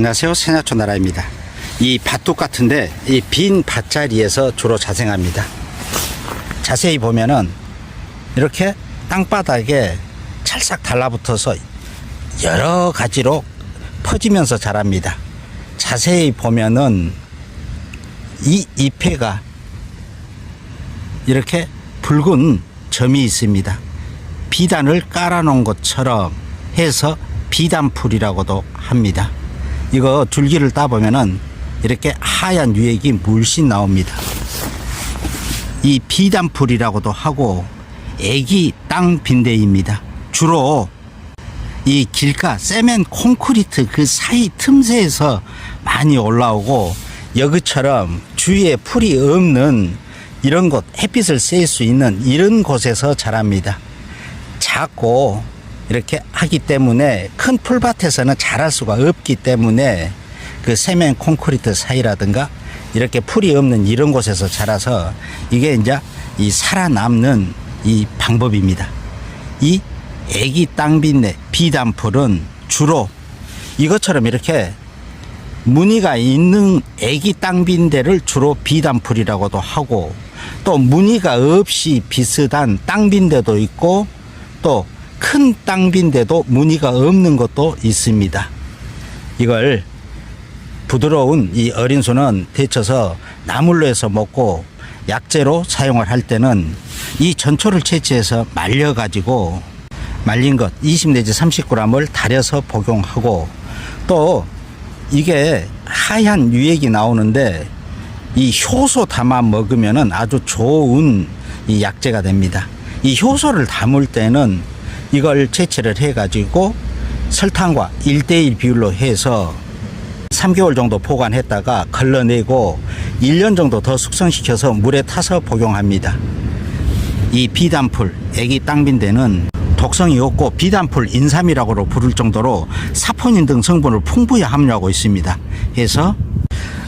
안녕하세요. 세나초 나라입니다. 이 밭둑 같은데 이 빈 밭자리에서 주로 자생합니다. 자세히 보면은 이렇게 땅바닥에 찰싹 달라붙어서 여러 가지로 퍼지면서 자랍니다. 자세히 보면은 이 잎에가 이렇게 붉은 점이 있습니다. 비단을 깔아 놓은 것처럼 해서 비단풀이라고도 합니다. 이거 줄기를 따보면은 이렇게 하얀 유액이 물씬 나옵니다. 이 비단풀이라고도 하고 애기 땅 빈대입니다. 주로 이 길가 세멘 콘크리트 그 사이 틈새에서 많이 올라오고 여기처럼 주위에 풀이 없는 이런 곳 햇빛을 쐴 수 있는 이런 곳에서 자랍니다. 작고 이렇게 하기 때문에 큰 풀밭에서는 자랄 수가 없기 때문에 그 세면 콘크리트 사이라든가 이렇게 풀이 없는 이런 곳에서 자라서 이게 이제 이 살아남는 이 방법입니다. 이 애기 땅빈내 비단풀은 주로 이것처럼 이렇게 무늬가 있는 애기 땅빈대를 주로 비단풀이라고도 하고 또 무늬가 없이 비슷한 땅빈대도 있고 또 큰 땅빈대도 무늬가 없는 것도 있습니다. 이걸 부드러운 이 어린 소는 데쳐서 나물로 해서 먹고 약재로 사용을 할 때는 이 전초를 채취해서 말려가지고 말린 것 20 내지 30g을 달여서 복용하고 또 이게 하얀 유액이 나오는데 이 효소 담아 먹으면은 아주 좋은 이 약재가 됩니다. 이 효소를 담을 때는 이걸 채취를 해가지고 설탕과 1대1 비율로 해서 3개월 정도 보관했다가 걸러내고 1년 정도 더 숙성시켜서 물에 타서 복용합니다. 이 비단풀, 애기 땅빈대는 독성이 없고 비단풀 인삼이라고 부를 정도로 사포닌 등 성분을 풍부히 함유하고 있습니다. 해서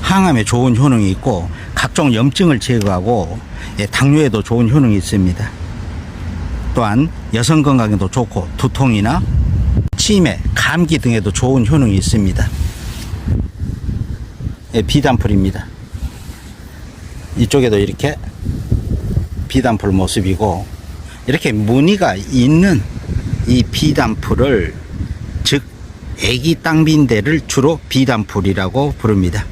항암에 좋은 효능이 있고 각종 염증을 제거하고 예, 당뇨에도 좋은 효능이 있습니다. 또한 여성 건강에도 좋고 두통이나 치매, 감기 등에도 좋은 효능이 있습니다. 예, 비단풀입니다. 이쪽에도 이렇게 비단풀 모습이고 이렇게 무늬가 있는 이 비단풀을 즉 애기 땅빈대를 주로 비단풀이라고 부릅니다.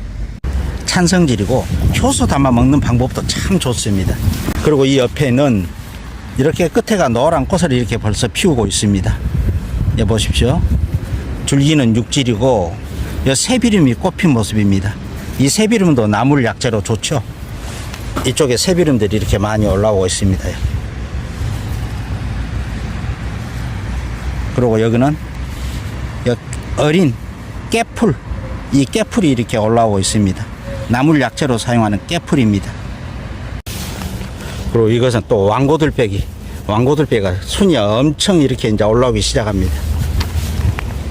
찬성질이고 효소 담아 먹는 방법도 참 좋습니다. 그리고 이 옆에는 이렇게 끝에가 노란 꽃을 이렇게 벌써 피우고 있습니다. 예, 보십시오. 줄기는 육질이고 이 새비름이 꽃핀 모습입니다. 이 새비름도 나물 약재로 좋죠. 이쪽에 새비름들이 이렇게 많이 올라오고 있습니다. 그리고 여기는 여- 어린 깨풀, 이 깨풀이 이렇게 올라오고 있습니다. 나물 약재로 사용하는 깨풀입니다. 그리고 이것은 또 왕고들빼기. 왕고들빼기가 순이 엄청 이렇게 이제 올라오기 시작합니다.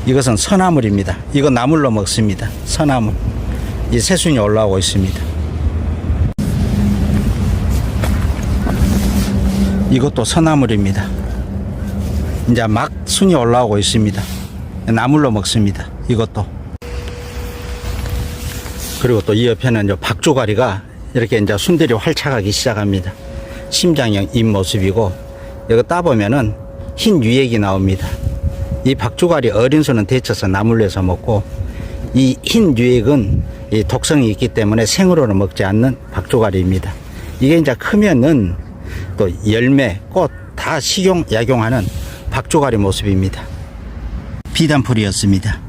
이것은 서나물입니다. 이거 나물로 먹습니다. 서나물. 이 새순이 올라오고 있습니다. 이것도 서나물입니다. 이제 막 순이 올라오고 있습니다. 나물로 먹습니다. 이것도. 그리고 또 이 옆에는 이제 박조가리가 이렇게 이제 순들이 활착하기 시작합니다. 심장형 잎 모습이고 이거 따보면은 흰 유액이 나옵니다. 이 박조가리 어린 수는 데쳐서 나물로 해서 먹고 이 흰 유액은 이 독성이 있기 때문에 생으로는 먹지 않는 박조가리입니다. 이게 이제 크면은 또 열매, 꽃 다 식용, 약용하는 박조가리 모습입니다. 비단풀이었습니다.